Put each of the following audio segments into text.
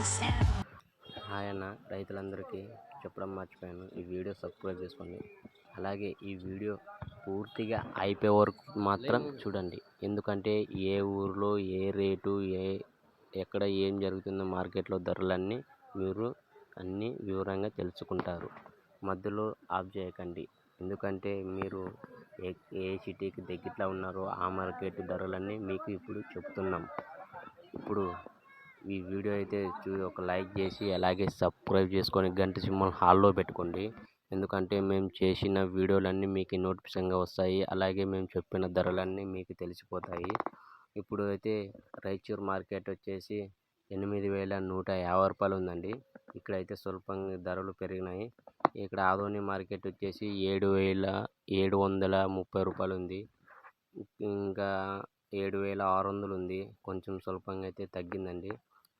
Hi అన్న రైతులందరికీ చెప్పడం మర్చిపోయాను. ఈ వీడియో సబ్స్క్రైబ్ చేసుకోండి. అలాగే ఈ వీడియో పూర్తిగా అయిపోయే వరకు మాత్రం చూడండి. ఎందుకంటే ఏ ఊరిలో ఏ రేటు ఏ ఎక్కడ ఏం జరుగుతుందో మార్కెట్లో ధరలన్నీ మీరు అన్నీ వివరంగా తెలుసుకుంటారు. మధ్యలో ఆఫ్ చేయకండి. ఎందుకంటే మీరు ఏ ఏ సిటీకి దగ్గరలో ఉన్నారో ఆ మార్కెట్ ధరలన్నీ మీకు ఇప్పుడు చెప్తున్నాం. ఇప్పుడు ఈ వీడియో అయితే చూ ఒక లైక్ చేసి అలాగే సబ్స్క్రైబ్ చేసుకొని గంట సింహం హాల్లో పెట్టుకోండి. ఎందుకంటే మేము చేసిన వీడియోలన్నీ మీకు నోటిఫికేషన్గా వస్తాయి. అలాగే మేము చెప్పిన ధరలన్నీ మీకు తెలిసిపోతాయి. ఇప్పుడు అయితే రాయచూర్ మార్కెట్ వచ్చేసి ఎనిమిది వేల నూట యాభై రూపాయలు ఉందండి. ఇక్కడైతే స్వల్పంగా ధరలు పెరిగినాయి. ఇక్కడ ఆదోని మార్కెట్ వచ్చేసి ఏడు వేల ఏడు వందల ముప్పై రూపాయలు ఉంది. ఇంకా ఏడు వేల ఆరు వందలు ఉంది కొంచెం స్వల్పంగా అయితే తగ్గిందండి.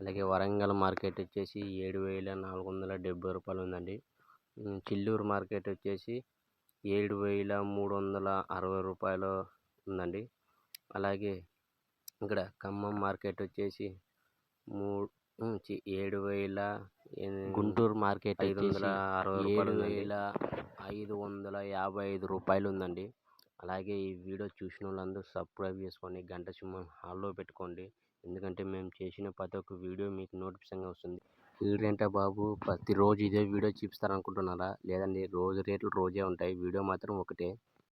అలాగే వరంగల్ మార్కెట్ వచ్చేసి ఏడు వేల నాలుగు వందల డెబ్బై రూపాయలు ఉందండి చిల్లూరు మార్కెట్ వచ్చేసి ఏడు వేల మూడు వందల అరవై రూపాయలు ఉందండి అలాగే ఇక్కడ ఖమ్మం మార్కెట్ వచ్చేసి చి- ఏడు వేల గుంటూరు మార్కెట్ ఐదు వందల అరవై రూపాయలు వేల ఐదు వందల యాభై ఐదు రూపాయలు ఉందండి అలాగే ఈ వీడియో చూసిన వాళ్ళందరూ సబ్స్క్రైబ్ చేసుకొని గంట సింహం హాల్లో పెట్టుకోండి. ఎందుకంటే మేము చేసిన ప్రతి ఒక్క వీడియో మీకు నోటిఫికేషన్గా వస్తుంది. వీడంటే బాబు ప్రతిరోజు ఇదే వీడియో చూపిస్తారనుకుంటున్నారా? లేదండి రోజు రేట్లు రోజే ఉంటాయి. వీడియో మాత్రం ఒకటే.